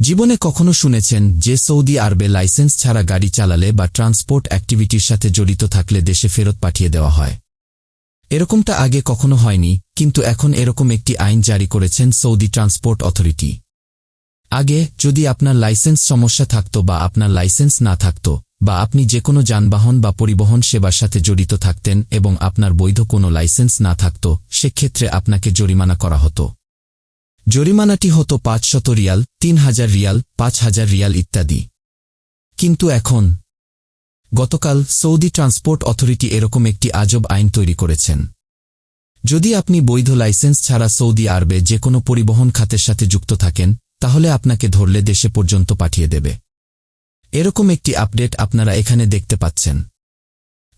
জীবনে কখনো শুনেছেন যে সৌদি আরবে লাইসেন্স ছাড়া গাড়ি চালালে বা ট্রান্সপোর্ট অ্যাক্টিভিটির সাথে জড়িত থাকলে দেশে ফেরত পাঠিয়ে দেওয়া হয়। এরকমটা আগে কখনো হয়নি, কিন্তু এখন এরকম একটি আইন জারি করেছেন সৌদি ট্রান্সপোর্ট অথরিটি। আগে, যদি আপনার লাইসেন্স সমস্যা থাকত বা আপনার লাইসেন্স না থাকত, বা আপনি যে কোনো যানবাহন বা পরিবহন সেবার সাথে জড়িত থাকতেন এবং আপনার বৈধ কোনো লাইসেন্স না থাকত, সেক্ষেত্রে আপনাকে জরিমানা করা হতো। জরিমানাটি হতো পাঁচশত রিয়াল, তিন হাজার রিয়াল, পাঁচ হাজার রিয়াল ইত্যাদি। কিন্তু এখন, গতকাল সৌদি ট্রান্সপোর্ট অথরিটি এরকম একটি আজব আইন তৈরি করেছেন। যদি আপনি বৈধ লাইসেন্স ছাড়া সৌদি আরবে যে কোনো পরিবহন খাতের সাথে যুক্ত থাকেন, তাহলে আপনাকে ধরলে দেশে পর্যন্ত পাঠিয়ে দেবে। এরকম একটি আপডেট আপনারা এখানে দেখতে পাচ্ছেন।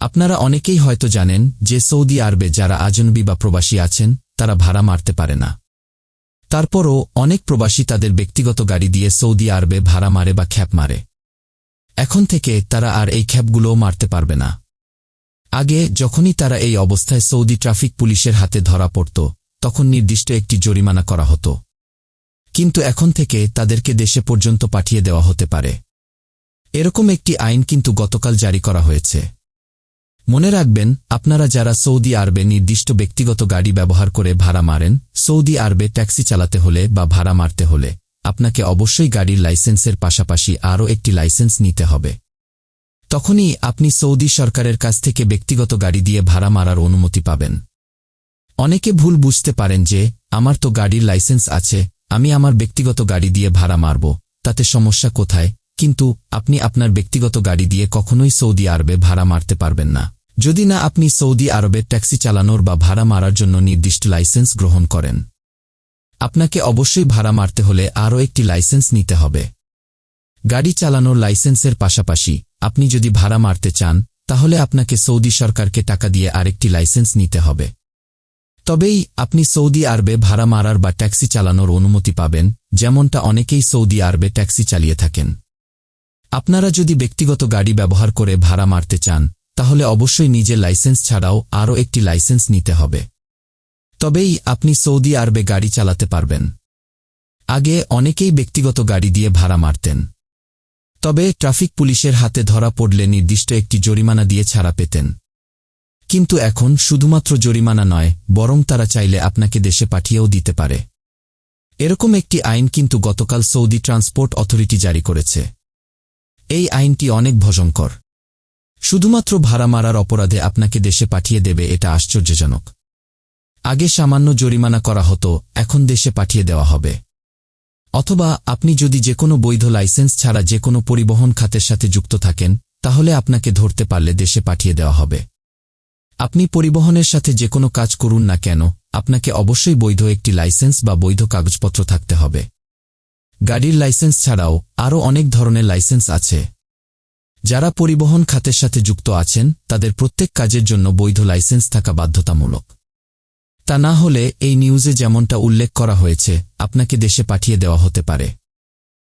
আপনারা অনেকেই হয়তো জানেন যে সৌদি আরবে যারা আজনবী বা প্রবাসী আছেন, তারা ভাড়া মারতে পারে না। তারপরও অনেক প্রবাসী তাদের ব্যক্তিগত গাড়ি দিয়ে সৌদি আরবে ভাড়া মারে বা খ্যাপ মারে। এখন থেকে তারা আর এই খ্যাপগুলোও মারতে পারবে না। আগে যখনই তারা এই অবস্থায় সৌদি ট্রাফিক পুলিশের হাতে ধরা পড়ত, তখন নির্দিষ্ট একটি জরিমানা করা হতো। কিন্তু এখন থেকে তাদেরকে দেশে পর্যন্ত পাঠিয়ে দেওয়া হতে পারে। এরকম একটি আইন কিন্তু গতকাল জারি করা হয়েছে। মনে রাখবেন, আপনারা যারা সৌদি আরবে নির্দিষ্ট ব্যক্তিগত গাড়ি ব্যবহার করে ভাড়া মারেন, সৌদি আরবে ট্যাক্সি চালাতে হলে বা ভাড়া মারতে হলে আপনাকে অবশ্যই গাড়ির লাইসেন্সের পাশাপাশি আরও একটি লাইসেন্স নিতে হবে। তখনই আপনি সৌদি সরকারের কাছ থেকে ব্যক্তিগত গাড়ি দিয়ে ভাড়া মারার অনুমতি পাবেন। অনেকে ভুল বুঝতে পারেন যে, আমার তো গাড়ির লাইসেন্স আছে, আমি আমার ব্যক্তিগত গাড়ি দিয়ে ভাড়া মারব, তাতে সমস্যা কোথায়? কিন্তু আপনি আপনার ব্যক্তিগত গাড়ি দিয়ে কখনোই সৌদি আরবে ভাড়া মারতে পারবেন না। যদি না আপনি সৌদি আরবে ট্যাক্সি চালানোর বা ভাড়া মারার জন্য নির্দিষ্ট লাইসেন্স গ্রহণ করেন। আপনাকে অবশ্যই ভাড়া মারতে হলে আরও একটি লাইসেন্স নিতে হবে। গাড়ি চালানোর লাইসেন্সের পাশাপাশি আপনি যদি ভাড়া মারতে চান, তাহলে আপনাকে সৌদি সরকারকে টাকা দিয়ে আরেকটি লাইসেন্স নিতে হবে। তবেই আপনি সৌদি আরবে ভাড়া মারার বা ট্যাক্সি চালানোর অনুমতি পাবেন, যেমনটা অনেকেই সৌদি আরবে ট্যাক্সি চালিয়ে থাকেন। আপনারা যদি ব্যক্তিগত গাড়ি ব্যবহার করে ভাড়া মারতে চান, তাহলে অবশ্যই নিজের লাইসেন্স ছাড়াও আরও একটি লাইসেন্স নিতে হবে। তবেই আপনি সৌদি আরবে গাড়ি চালাতে পারবেন। আগে অনেকেই ব্যক্তিগত গাড়ি দিয়ে ভাড়া মারতেন। তবে ট্রাফিক পুলিশের হাতে ধরা পড়লে নির্দিষ্ট একটি জরিমানা দিয়ে ছাড়া পেতেন। কিন্তু এখন শুধুমাত্র জরিমানা নয়, বরং তারা চাইলে আপনাকে দেশে পাঠিয়েও দিতে পারে। এরকম একটি আইন কিন্তু গতকাল সৌদি ট্রান্সপোর্ট অথরিটি জারি করেছে। এই আইনটি অনেক ভয়ঙ্কর। শুধুমাত্র ভাড়া মারার অপরাধে আপনাকে দেশে পাঠিয়ে দেবে এটা আশ্চর্যজনক। আগে সামান্য জরিমানা করা হতো, এখন দেশে পাঠিয়ে দেওয়া হবে। অথবা আপনি যদি যে কোনো বৈধ লাইসেন্স ছাড়া যে কোনো পরিবহন খাতের সাথে যুক্ত থাকেন, তাহলে আপনাকে ধরতে পারলে দেশে পাঠিয়ে দেওয়া হবে। আপনি পরিবহনের সাথে যে কোনো কাজ করুন না কেন, আপনাকে অবশ্যই বৈধ একটি লাইসেন্স বা বৈধ কাগজপত্র থাকতে হবে। গাড়ির লাইসেন্স ছাড়াও আরও অনেক ধরনের লাইসেন্স আছে। যারা পরিবহন খাতের সাথে যুক্ত আছেন, তাদের প্রত্যেক কাজের জন্য বৈধ লাইসেন্স থাকা বাধ্যতামূলক। তা না হলে এই নিউজে যেমনটা উল্লেখ করা হয়েছে, আপনাকে দেশে পাঠিয়ে দেওয়া হতে পারে।